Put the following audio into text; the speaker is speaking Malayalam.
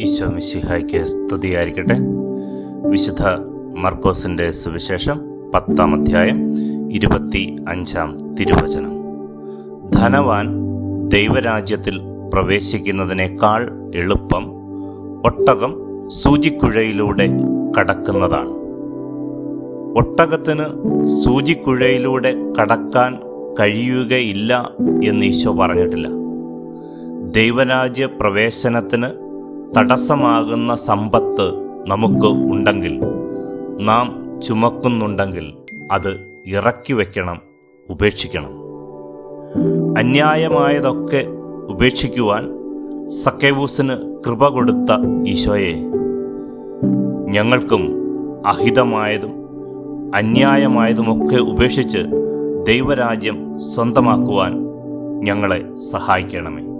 ഈശോ മിശിഹായ്ക്ക് സ്തുതിയായിരിക്കട്ടെ. വിശുദ്ധ മർക്കോസിന്റെ സുവിശേഷം പത്താം അധ്യായം ഇരുപത്തി അഞ്ചാം തിരുവചനം. ധനവാൻ ദൈവരാജ്യത്തിൽ പ്രവേശിക്കുന്നതിനേക്കാൾ എളുപ്പം ഒട്ടകം സൂചിക്കുഴയിലൂടെ കടക്കുന്നതാണ്. ഒട്ടകത്തിന് സൂചിക്കുഴയിലൂടെ കടക്കാൻ കഴിയുകയില്ല എന്ന് ഈശോ പറഞ്ഞിട്ടില്ല. ദൈവരാജ്യ പ്രവേശനത്തിന് തടസ്സമാകുന്ന സമ്പത്ത് നമുക്ക് ഉണ്ടെങ്കിൽ നാം ചുമക്കുന്നുണ്ടെങ്കിൽ അത് ഇറക്കി വയ്ക്കണം ഉപേക്ഷിക്കണം. അന്യായമായതൊക്കെ ഉപേക്ഷിക്കുവാൻ സക്കേവൂസിന് കൃപ കൊടുത്ത ഈശോയെ. ഞങ്ങൾക്കും അഹിതമായതും അന്യായമായതുമൊക്കെ ഉപേക്ഷിച്ച് ദൈവരാജ്യം സ്വന്തമാക്കുവാൻ ഞങ്ങളെ സഹായിക്കണമേ.